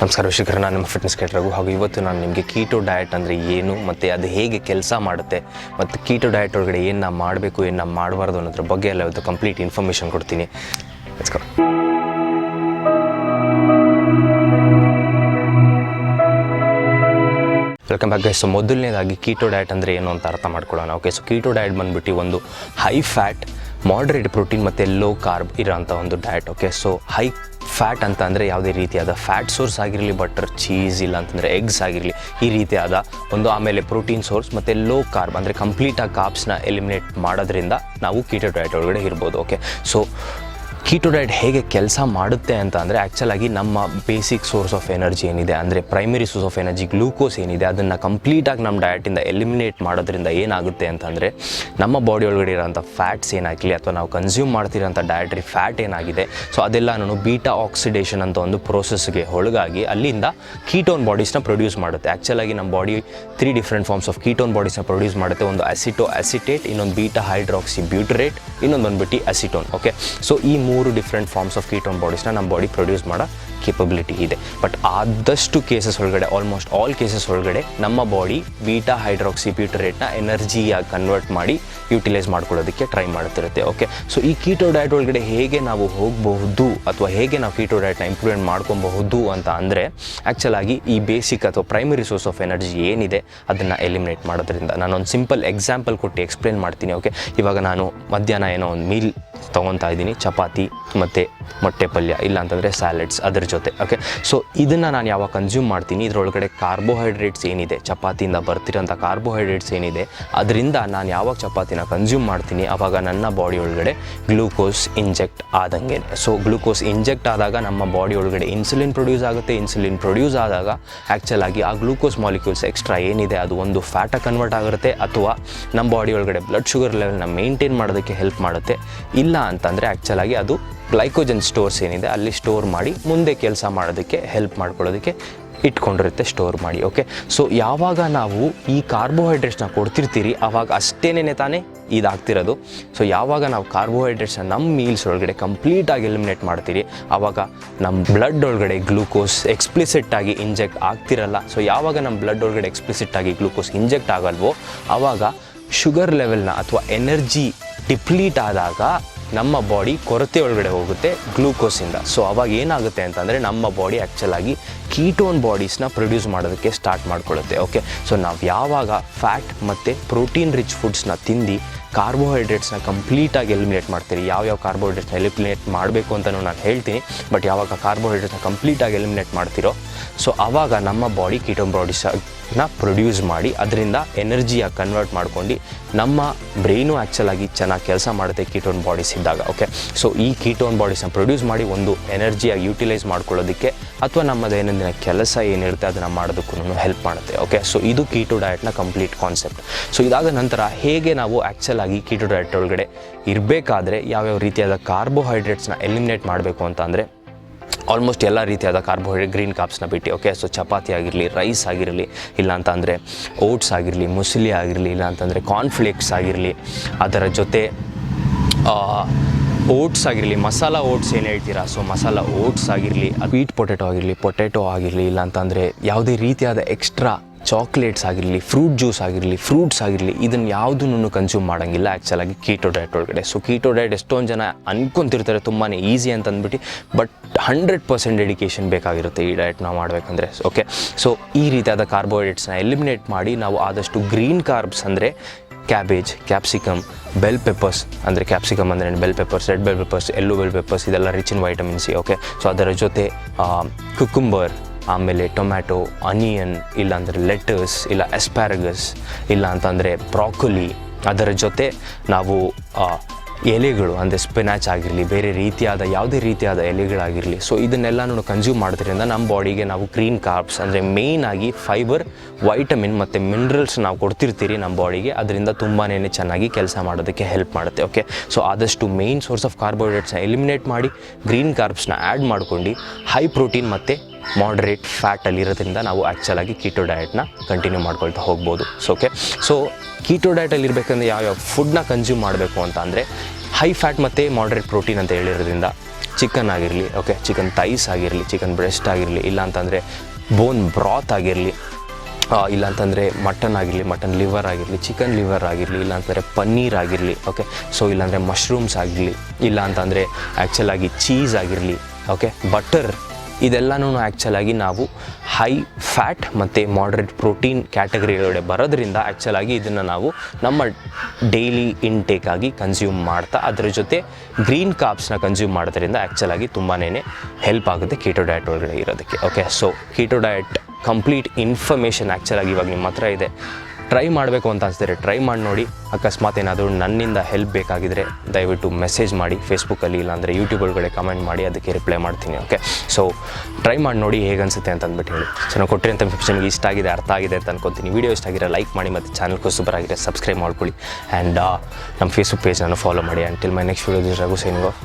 ನಮಸ್ಕಾರ ವೀಕ್ಷಕರ, ನಾನು ನಿಮ್ಮ ಫಿಟ್ನೆಸ್ ಕೇಟರಾಗು ಹಾಗೂ ಇವತ್ತು ನಾನು ನಿಮಗೆ ಕೀಟೋ ಡಯಟ್ ಅಂದರೆ ಏನು, ಮತ್ತು ಅದು ಹೇಗೆ ಕೆಲಸ ಮಾಡುತ್ತೆ, ಮತ್ತು ಕೀಟೋ ಡಯಟ್ ಒಳಗಡೆ ಏನು ನಾವು ಮಾಡಬೇಕು, ಏನು ನಾವು ಮಾಡಬಾರ್ದು ಅನ್ನೋದ್ರ ಬಗ್ಗೆ ಎಲ್ಲ ಇವತ್ತು ಕಂಪ್ಲೀಟ್ ಇನ್ಫಾರ್ಮೇಷನ್ ಕೊಡ್ತೀನಿ. ವೆಲ್ಕಮ್ ಬ್ಯಾಕ್ ಸೊ ಮೊದಲನೇದಾಗಿ ಕೀಟೋ ಡಯಟ್ ಅಂದರೆ ಏನು ಅಂತ ಅರ್ಥ ಮಾಡ್ಕೊಳ್ಳೋಣ. ಓಕೆ ಸೊ ಕೀಟೋ ಡಯಟ್ ಬಂದುಬಿಟ್ಟು ಒಂದು ಹೈ ಫ್ಯಾಟ್ ಮಾಡ್ರೇಟ್ ಪ್ರೋಟೀನ್ ಮತ್ತು ಲೋ ಕಾರ್ಬ್ ಇರೋಂಥ ಒಂದು diet okay so high fat ಅಂತ ಅಂದರೆ ಯಾವುದೇ ರೀತಿಯಾದ ಫ್ಯಾಟ್ ಸೋರ್ಸ್ ಆಗಿರಲಿ ಬಟರ್ ಚೀಸ್ ಇಲ್ಲ ಅಂತಂದರೆ ಎಗ್ಸ್ ಆಗಿರಲಿ, ಈ ರೀತಿಯಾದ ಒಂದು ಆಮೇಲೆ ಪ್ರೋಟೀನ್ ಸೋರ್ಸ್ ಮತ್ತು ಲೋ ಕಾರ್ಬ್ ಅಂದರೆ ಕಂಪ್ಲೀಟಾಗಿ ಕಾರ್ಬ್ಸ್ನ ಎಲಿಮಿನೇಟ್ ಮಾಡೋದ್ರಿಂದ ನಾವು ಕೀಟೋ ಡಯಟ್ ಒಳಗಡೆ ಇರ್ಬೋದು ಓಕೆ ಸೊ ಕೀಟೋ ಡಯಟ್ ಹೇಗೆ ಕೆಲಸ ಮಾಡುತ್ತೆ ಅಂತ ಅಂದರೆ ಆ್ಯಕ್ಚುಲಾಗಿ ನಮ್ಮ ಬೇಸಿಕ್ ಸೋರ್ಸ್ ಆಫ್ ಎನರ್ಜಿ ಏನಿದೆ ಅಂದರೆ primary source of energy glucose ಏನಿದೆ ಅದನ್ನು ಕಂಪ್ಲೀಟಾಗಿ ನಮ್ಮ ಡಯಟಿಂದ ಎಲಿಮಿನೇಟ್ ಮಾಡೋದ್ರಿಂದ ಏನಾಗುತ್ತೆ ಅಂತಂದರೆ ನಮ್ಮ ಬಾಡಿ ಒಳಗಡೆ ಇರೋಂಥ ಫ್ಯಾಟ್ಸ್ ಏನಾಗಲಿ ಅಥವಾ ನಾವು ಕನ್ಸ್ಯೂಮ್ ಮಾಡ್ತಿರೋಂಥ ಡಯಟ್ರಿ ಫ್ಯಾಟ್ ಏನಾಗಿದೆ. ಸೊ ಅದೆಲ್ಲನೂ ಬೀಟಾ ಆಕ್ಸಿಡೇಷನ್ ಅಂತ ಒಂದು ಪ್ರೋಸೆಸ್ಗೆ ಒಳಗಾಗಿ ಅಲ್ಲಿಂದ ಕೀಟೋನ್ ಬಾಡೀಸ್ನ ಪ್ರೊಡ್ಯೂಸ್ ಮಾಡುತ್ತೆ. ಆ್ಯಕ್ಚುಲಾಗಿ ನಮ್ಮ body three different forms of ketone ಬಾಡೀಸ್ನ produce ಮಾಡುತ್ತೆ. ಒಂದು ಅಸಿಟೋ ಅಸಿಟೇಟ್ ಇನ್ನೊಂದು ಬೀಟಾ ಹೈಡ್ರಾಕ್ಸಿ ಬ್ಯೂಟರೇಟ್ ಇನ್ನೊಂದು ಬಂದ್ಬಿಟ್ಟು ಅಸಿಟೋನ್ ಓಕೆ ಸೊ ಈ ಮೂರು ಡಿಫ್ರೆಂಟ್ ಫಾರ್ಮ್ಸ್ ಆಫ್ ಕೀಟೋನ್ ಬಾಡೀಸ್ನ ನಮ್ಮ ಬಾಡಿ ಪ್ರೊಡ್ಯೂಸ್ ಮಾಡೋ ಕೇಪಬಿಲಿಟಿ ಇದೆ. ಬಟ್ ಆದಷ್ಟು ಕೇಸಸ್ ಒಳಗಡೆ ಆಲ್ಮೋಸ್ಟ್ ಆಲ್ ಕೇಸಸ್ ಒಳಗಡೆ ನಮ್ಮ ಬಾಡಿ ಬೀಟಾ ಹೈಡ್ರಾಕ್ಸಿ ಬ್ಯೂಟರೇಟ್ನ ಎನರ್ಜಿಯಾಗಿ ಕನ್ವರ್ಟ್ ಮಾಡಿ ಯುಟಿಲೈಸ್ ಮಾಡ್ಕೊಳ್ಳೋದಕ್ಕೆ ಟ್ರೈ ಮಾಡ್ತಿರುತ್ತೆ ಓಕೆ ಸೊ ಈ ಕೀಟೋ ಡಯಟ್ ಒಳಗಡೆ ಹೇಗೆ ನಾವು ಹೋಗಬಹುದು ಅಥವಾ ಹೇಗೆ ನಾವು ಕೀಟೋ ಡಯಟ್ನ ಇಂಪ್ರೂವ್ಮೆಂಟ್ ಮಾಡ್ಕೊಬಹುದು ಅಂತ ಅಂದರೆ ಆ್ಯಕ್ಚುಲಾಗಿ ಈ ಬೇಸಿಕ್ ಅಥವಾ ಪ್ರೈಮರಿ ಸೋರ್ಸ್ ಆಫ್ ಎನರ್ಜಿ ಏನಿದೆ ಅದನ್ನು ಎಲಿಮಿನೇಟ್ ಮಾಡೋದ್ರಿಂದ. ನಾನೊಂದು ಸಿಂಪಲ್ ಎಕ್ಸಾಂಪಲ್ ಕೊಟ್ಟು ಎಕ್ಸ್ಪ್ಲೇನ್ ಮಾಡ್ತೀನಿ ಓಕೆ ಇವಾಗ ನಾನು ಮಧ್ಯಾಹ್ನ ಏನೋ ಒಂದು ಮೀಲ್ ತೊಗೊತಾ ಇದ್ದೀನಿ. ಚಪಾತಿ ಮತ್ತು ಮೊಟ್ಟೆ ಪಲ್ಯ ಇಲ್ಲ ಅಂತಂದರೆ ಸ್ಯಾಲೆಡ್ಸ್ ಅದ್ರ ಜೊತೆ ಓಕೆ ಸೊ ಇದನ್ನು ನಾನು ಯಾವಾಗ ಕನ್ಸ್ಯೂಮ್ ಮಾಡ್ತೀನಿ, ಇದರೊಳಗಡೆ ಕಾರ್ಬೋಹೈಡ್ರೇಟ್ಸ್ ಏನಿದೆ, ಚಪಾತಿಯಿಂದ ಬರ್ತಿರೋಂಥ ಕಾರ್ಬೋಹೈಡ್ರೇಟ್ಸ್ ಏನಿದೆ, ಅದರಿಂದ ನಾನು ಯಾವಾಗ ಚಪಾತಿನ ಕನ್ಸ್ಯೂಮ್ ಮಾಡ್ತೀನಿ ಆವಾಗ ನನ್ನ ಬಾಡಿ ಒಳಗಡೆ ಗ್ಲೂಕೋಸ್ ಇಂಜೆಕ್ಟ್ ಆದಂಗೆ. ಸೊ ಗ್ಲೂಕೋಸ್ ಇಂಜೆಕ್ಟ್ ಆದಾಗ ನಮ್ಮ ಬಾಡಿ ಒಳಗಡೆ ಇನ್ಸುಲಿನ್ ಪ್ರೊಡ್ಯೂಸ್ ಆಗುತ್ತೆ. ಇನ್ಸುಲಿನ್ ಪ್ರೊಡ್ಯೂಸ್ ಆದಾಗ ಆ್ಯಕ್ಚುಲ್ ಆಗಿ ಆ ಗ್ಲೂಕೋಸ್ ಮಾಲಿಕ್ಯೂಲ್ಸ್ ಎಕ್ಸ್ಟ್ರಾ ಏನಿದೆ, ಅದು ಒಂದು ಫ್ಯಾಟಾಗಿ ಕನ್ವರ್ಟ್ ಆಗುತ್ತೆ, ಅಥವಾ ನಮ್ಮ ಬಾಡಿ ಒಳಗಡೆ ಬ್ಲಡ್ ಶುಗರ್ ಲೆವೆಲ್ನ ಮೇಂಟೈನ್ ಮಾಡೋದಕ್ಕೆ ಹೆಲ್ಪ್ ಮಾಡುತ್ತೆ. ಅಂತಂದರೆ ಆ್ಯಕ್ಚುಲಾಗಿ ಅದು ಗ್ಲೈಕೋಜನ್ ಸ್ಟೋರ್ಸ್ ಏನಿದೆ, ಅಲ್ಲಿ ಸ್ಟೋರ್ ಮಾಡಿ ಮುಂದೆ ಕೆಲಸ ಮಾಡೋದಕ್ಕೆ ಹೆಲ್ಪ್ ಮಾಡ್ಕೊಳ್ಳೋದಕ್ಕೆ ಇಟ್ಕೊಂಡಿರುತ್ತೆ ಸ್ಟೋರ್ ಮಾಡಿ ಓಕೆ ಸೊ ಯಾವಾಗ ನಾವು ಈ ಕಾರ್ಬೋಹೈಡ್ರೇಟ್ಸ್ನ ಕೊಡ್ತಿರ್ತೀರಿ ಆವಾಗ ಅಷ್ಟೇನೇ ತಾನೇ ಇದಾಗ್ತಿರೋದು. ಸೊ ಯಾವಾಗ ನಾವು ಕಾರ್ಬೋಹೈಡ್ರೇಟ್ಸ್ನ ನಮ್ಮ ಮೀಲ್ಸ್ ಒಳಗಡೆ ಕಂಪ್ಲೀಟಾಗಿ ಎಲಿಮಿನೇಟ್ ಮಾಡ್ತೀರಿ ಆವಾಗ ನಮ್ಮ ಬ್ಲಡ್ ಒಳಗಡೆ ಗ್ಲೂಕೋಸ್ ಎಕ್ಸ್ಪ್ಲಿಸಿಟ್ಟಾಗಿ ಇಂಜೆಕ್ಟ್ ಆಗ್ತಿರಲ್ಲ. ಸೊ ಯಾವಾಗ ನಮ್ಮ ಬ್ಲಡ್ ಒಳಗಡೆ ಎಕ್ಸ್ಪ್ಲಿಸಿಟ್ ಆಗಿ ಗ್ಲೂಕೋಸ್ ಇಂಜೆಕ್ಟ್ ಆಗಲ್ವೋ ಆವಾಗ ಶುಗರ್ ಲೆವೆಲ್ನ ಅಥವಾ ಎನರ್ಜಿ ಡಿಪ್ಲೀಟ್ ಆದಾಗ ನಮ್ಮ ಬಾಡಿ ಕೊರತೆ ಒಳಗಡೆ ಹೋಗುತ್ತೆ ಗ್ಲೂಕೋಸಿಂದ. ಸೊ ಅವಾಗ ಏನಾಗುತ್ತೆ ಅಂತಂದರೆ ನಮ್ಮ ಬಾಡಿ ಆ್ಯಕ್ಚುಲಾಗಿ ಕೀಟೋನ್ ಬಾಡೀಸ್ನ ಪ್ರೊಡ್ಯೂಸ್ ಮಾಡೋದಕ್ಕೆ ಸ್ಟಾರ್ಟ್ ಮಾಡ್ಕೊಳ್ಳುತ್ತೆ ಓಕೆ ಸೊ ನಾವು ಯಾವಾಗ ಫ್ಯಾಟ್ ಮತ್ತು ಪ್ರೋಟೀನ್ ರಿಚ್ ಫುಡ್ಸ್ನ ತಿಂದು ಕಾರ್ಬೋಹೈಡ್ರೇಟ್ಸ್ನ ಕಂಪ್ಲೀಟಾಗಿ ಎಲಿಮಿನೇಟ್ ಮಾಡ್ತೀರಿ ಯಾವ್ಯಾವ ಕಾರ್ಬೋಹೈಡ್ರೇಟ್ಸ್ನ ಎಲಿಮಿನೇಟ್ ಮಾಡಬೇಕು ಅಂತಲೂ ನಾನು ಹೇಳ್ತೀನಿ ಬಟ್ ಯಾವಾಗ ಕಾರ್ಬೋಹೈಡ್ರೇಟ್ಸ್ನ ಕಂಪ್ಲೀಟಾಗಿ ಎಲಿಮಿನೇಟ್ ಮಾಡ್ತೀರೋ ಸೊ ಆವಾಗ ನಮ್ಮ ಬಾಡಿ ಕೀಟೋನ್ ಬಾಡೀಸ್ನ ಪ್ರೊಡ್ಯೂಸ್ ಮಾಡಿ, ಅದರಿಂದ ಎನರ್ಜಿಯಾಗಿ ಕನ್ವರ್ಟ್ ಮಾಡ್ಕೊಂಡು ನಮ್ಮ ಬ್ರೈನು ಆ್ಯಕ್ಚುಲಾಗಿ ಚೆನ್ನಾಗಿ ಕೆಲಸ ಮಾಡುತ್ತೆ ಕೀಟೋನ್ ಬಾಡೀಸ್ ಇದ್ದಾಗ ಓಕೆ ಸೊ ಈ ಕೀಟೋನ್ ಬಾಡೀಸ್ನ ಪ್ರೊಡ್ಯೂಸ್ ಮಾಡಿ ಒಂದು ಎನರ್ಜಿಯಾಗಿ ಯೂಟಿಲೈಸ್ ಮಾಡ್ಕೊಳ್ಳೋದಕ್ಕೆ ಅಥವಾ ನಮ್ಮ ದೈನಂದಿನ ಕೆಲಸ ಏನಿರುತ್ತೆ ಅದನ್ನು ಮಾಡೋದಕ್ಕೂ ಹೆಲ್ಪ್ ಮಾಡುತ್ತೆ ಓಕೆ ಸೊ ಇದು ಕೀಟೋ ಡಯಟ್ನ ಕಂಪ್ಲೀಟ್ ಕಾನ್ಸೆಪ್ಟ್ ಸೊ ಇದಾದ ನಂತರ ಹೇಗೆ ನಾವು ಆ್ಯಕ್ಚುಲಾಗಿ ಕೀಟೋ ಡಯಟ್ ಒಳಗಡೆ ಇರಬೇಕಾದ್ರೆ ಯಾವ್ಯಾವ ರೀತಿಯಾದ ಕಾರ್ಬೋಹೈಡ್ರೇಟ್ಸ್ನ ಎಲಿಮಿನೇಟ್ ಮಾಡಬೇಕು ಅಂತ ಅಂದರೆ ಆಲ್ಮೋಸ್ಟ್ ಎಲ್ಲ ರೀತಿಯಾದ ಕಾರ್ಬೋಹೈಡ್ರೇಟ್ ಗ್ರೀನ್ ಕಾಪ್ಸ್ನ ಬಿಟ್ಟು ಓಕೆ ಸೊ ಚಪಾತಿ ಆಗಿರಲಿ ರೈಸ್ ಆಗಿರಲಿ, ಇಲ್ಲ ಅಂತ ಅಂದರೆ ಓಟ್ಸ್ ಆಗಿರಲಿ ಮುಸ್ಲಿ ಆಗಿರಲಿ, ಇಲ್ಲ ಅಂತಂದರೆ ಕಾರ್ನ್ಫ್ಲೇಕ್ಸ್ ಆಗಿರಲಿ, ಅದರ ಜೊತೆ ಓಟ್ಸ್ ಆಗಿರಲಿ ಮಸಾಲ ಓಟ್ಸ್ ಏನು ಹೇಳ್ತೀರಾ? ಸೊ ಮಸಾಲ ಓಟ್ಸ್ ಆಗಿರಲಿ ಸ್ವೀಟ್ ಪೊಟೆಟೊ ಆಗಿರಲಿ ಪೊಟೆಟೊ ಆಗಿರಲಿ, ಇಲ್ಲ ಅಂತಂದರೆ ಯಾವುದೇ ರೀತಿಯಾದ ಎಕ್ಸ್ಟ್ರಾ ಚಾಕ್ಲೇಟ್ಸ್ ಆಗಿರಲಿ ಫ್ರೂಟ್ ಜ್ಯೂಸ್ ಆಗಿರಲಿ ಫ್ರೂಟ್ಸ್ ಆಗಿರಲಿ ಇದನ್ನು ಯಾವುದನ್ನು ಕನ್ಸ್ಯೂಮ್ ಮಾಡೋಂಗಿಲ್ಲ ಆ್ಯಕ್ಚುಲಾಗಿ ಕೀಟೋ ಡಯಟ್ ಒಳಗಡೆ. ಸೊ ಕೀಟೋ ಡಯಟ್ ಎಷ್ಟೊಂದು ಜನ ಅನ್ಕೊಂತಿರ್ತಾರೆ ತುಂಬಾ ಈಸಿ ಅಂತ ಅಂದ್ಬಿಟ್ಟು ಬಟ್ ಹಂಡ್ರೆಡ್ ಪರ್ಸೆಂಟ್ ಡೆಡಿಕೇಶನ್ ಬೇಕಾಗಿರುತ್ತೆ ಈ ಡಯಟ್ ನಾವು ಮಾಡಬೇಕಂದ್ರೆ ಓಕೆ ಸೊ ಈ ರೀತಿಯಾದ ಕಾರ್ಬೋಹೈಡ್ರೇಟ್ಸ್ನ ಎಲಿಮಿನೇಟ್ ಮಾಡಿ ನಾವು ಆದಷ್ಟು ಗ್ರೀನ್ ಕಾರ್ಬ್ಸ್ ಅಂದರೆ ಕ್ಯಾಬೇಜ್ ಕ್ಯಾಪ್ಸಿಕಮ್ ಬೆಲ್ ಪೆಪ್ಪರ್ಸ್ ಅಂದರೆ ಕ್ಯಾಪ್ಸಿಕಮ್ ಅಂದರೆ bell peppers red bell peppers yellow bell peppers ಇದೆಲ್ಲ rich in vitamin C okay so ಅದರ ಜೊತೆ ಕುಕುಂಬರ್ ಆಮೇಲೆ ಟೊಮ್ಯಾಟೊ ಅನಿಯನ್ ಇಲ್ಲಾಂದರೆ ಲೆಟರ್ಸ್ ಇಲ್ಲ ಎಸ್ಪ್ಯಾರಗಸ್ ಇಲ್ಲ ಅಂತಂದರೆ ಬ್ರಾಕೊಲಿ. ಅದರ ಜೊತೆ ನಾವು ಎಲೆಗಳು, ಅಂದರೆ ಸ್ಪಿನಾಚ್ ಆಗಿರಲಿ, ಬೇರೆ ರೀತಿಯಾದ, ಯಾವುದೇ ರೀತಿಯಾದ ಎಲೆಗಳಾಗಿರಲಿ. ಸೊ ಇದನ್ನೆಲ್ಲನೂ ಕನ್ಸ್ಯೂಮ್ ಮಾಡೋದ್ರಿಂದ ನಮ್ಮ ಬಾಡಿಗೆ ನಾವು ಗ್ರೀನ್ ಕಾರ್ಬ್ಸ್ ಅಂದರೆ ಆಗಿ ಫೈಬರ್ ವೈಟಮಿನ್ ಮತ್ತು ಮಿನರಲ್ಸ್ ನಾವು ಕೊಡ್ತಿರ್ತೀರಿ ನಮ್ಮ ಬಾಡಿಗೆ ಅದರಿಂದ ತುಂಬಾ ಚೆನ್ನಾಗಿ ಕೆಲಸ ಮಾಡೋದಕ್ಕೆ ಹೆಲ್ಪ್ ಮಾಡುತ್ತೆ ಓಕೆ ಸೊ ಆದಷ್ಟು ಮೇಯ್ನ್ ಸೋರ್ಸ್ ಆಫ್ ಕಾರ್ಬೋಹೈಡ್ರೇಟ್ಸ್ನ ಎಲಿಮಿನೇಟ್ ಮಾಡಿ ಗ್ರೀನ್ ಕಾರ್ಬ್ಸ್ನ ಆ್ಯಡ್ ಮಾಡ್ಕೊಂಡು ಹೈ ಪ್ರೋಟೀನ್ ಮತ್ತು ಮಾಡ್ರೇಟ್ ಫ್ಯಾಟಲ್ಲಿ ಇರೋದ್ರಿಂದ ನಾವು ಆ್ಯಕ್ಚುಲಾಗಿ ಕೀಟೋ ಡಯಟ್ನ ಕಂಟಿನ್ಯೂ ಮಾಡ್ಕೊಳ್ತಾ ಹೋಗ್ಬೋದು. ಸೊ ಓಕೆ ಸೊ ಕೀಟೋ ಡಯಟಲ್ಲಿ ಇರಬೇಕಂದ್ರೆ ಯಾವ್ಯಾವ ಫುಡ್ನ ಕನ್ಸ್ಯೂಮ್ ಮಾಡಬೇಕು ಅಂತ ಅಂದರೆ ಹೈ ಫ್ಯಾಟ್ ಮತ್ತು ಮಾಡ್ರೇಟ್ ಪ್ರೋಟೀನ್ ಅಂತ ಹೇಳಿರೋದ್ರಿಂದ ಚಿಕನ್ ಆಗಿರಲಿ ಓಕೆ ಚಿಕನ್ ತೈಸ್ ಆಗಿರಲಿ ಚಿಕನ್ ಬ್ರೆಸ್ಟ್ ಆಗಿರಲಿ, ಇಲ್ಲ ಅಂತಂದರೆ ಬೋನ್ ಬ್ರಾತ್ ಆಗಿರಲಿ ಇಲ್ಲ ಅಂತಂದರೆ ಮಟನ್ ಆಗಿರಲಿ ಮಟನ್ ಲಿವರ್ ಆಗಿರಲಿ ಚಿಕನ್ ಲಿವರ್ ಆಗಿರಲಿ, ಇಲ್ಲ ಅಂತಂದರೆ ಪನ್ನೀರ್ ಆಗಿರಲಿ ಓಕೆ ಸೊ ಇಲ್ಲಾಂದರೆ ಮಶ್ರೂಮ್ಸ್ ಆಗಿರಲಿ, ಇಲ್ಲ ಅಂತಂದರೆ ಆ್ಯಕ್ಚುಲಾಗಿ ಚೀಸ್ ಆಗಿರಲಿ ಓಕೆ ಬಟರ್ ಇದೆಲ್ಲನೂ ಆ್ಯಕ್ಚುಲಾಗಿ ನಾವು ಹೈ ಫ್ಯಾಟ್ ಮತ್ತು ಮಾಡ್ರೇಟ್ ಪ್ರೋಟೀನ್ ಕ್ಯಾಟಗರಿಯೊಳಗಡೆ ಬರೋದ್ರಿಂದ ಆ್ಯಕ್ಚುಲಾಗಿ ಇದನ್ನು ನಾವು ನಮ್ಮ ಡೈಲಿ ಇಂಟೇಕಾಗಿ ಕನ್ಸ್ಯೂಮ್ ಮಾಡ್ತಾ ಅದರ ಜೊತೆ ಗ್ರೀನ್ ಕಾಪ್ಸ್ನ ಕನ್ಸ್ಯೂಮ್ ಮಾಡೋದ್ರಿಂದ ಆ್ಯಕ್ಚುಲಾಗಿ ತುಂಬಾ ಹೆಲ್ಪ್ ಆಗುತ್ತೆ ಕೀಟೋ ಡಯಟ್ ಒಳಗಡೆ ಇರೋದಕ್ಕೆ. Okay so keto diet complete information ಆ್ಯಕ್ಚುಲಾಗಿ ಇವಾಗ ನಿಮ್ಮ ಹತ್ರ ಇದೆ. ಟ್ರೈ ಮಾಡಬೇಕು ಅಂತ ಅನಿಸ್ತಾರೆ ಟ್ರೈ ಮಾಡಿ ನೋಡಿ. ಅಕಸ್ಮಾತ್ ಏನಾದರೂ ನನ್ನಿಂದ ಹೆಲ್ಪ್ ಬೇಕಾಗಿದ್ದರೆ ದಯವಿಟ್ಟು ಮೆಸೇಜ್ ಮಾಡಿ ಫೇಸ್ಬುಕ್ಕಲ್ಲಿ ಇಲ್ಲಾಂದರೆ ಯೂಟ್ಯೂಬ್ಗಳಿಗೆ ಕಮೆಂಟ್ ಮಾಡಿ, ಅದಕ್ಕೆ ರಿಪ್ಲೈ ಮಾಡ್ತೀನಿ ಓಕೆ ಸೊ ಟ್ರೈ ಮಾಡಿ ನೋಡಿ ಹೇಗೆ ಅನಿಸುತ್ತೆ ಅಂತ ಅಂದ್ಬಿಟ್ಟು ಹೇಳಿ. ಸೊ ನಾವು ಕೊಟ್ಟಿರೋಂಥ ನಿಮಗೆ ಇಷ್ಟ ಆಗಿದೆ, ಅರ್ಥ ಆಗಿದೆ ಅಂತ ಅನ್ಕೊತೀನಿ. ವೀಡಿಯೋ ಇಷ್ಟ ಆಗಿರೋ ಲೈಕ್ ಮಾಡಿ ಮತ್ತು ಚಾನಲ್ಗೂ ಸೂಪರ್ ಆಗಿದೆ ಸಬ್ಸ್ಕ್ರೈಬ್ ಮಾಡ್ಕೊಳ್ಳಿ. ಆ್ಯಂಡ್ ನಮ್ಮ ಫೇಸ್ಬುಕ್ ಪೇಜ್ ನಾನು ಫಾಲೋ ಮಾಡಿ. And till my next video Raghu signing off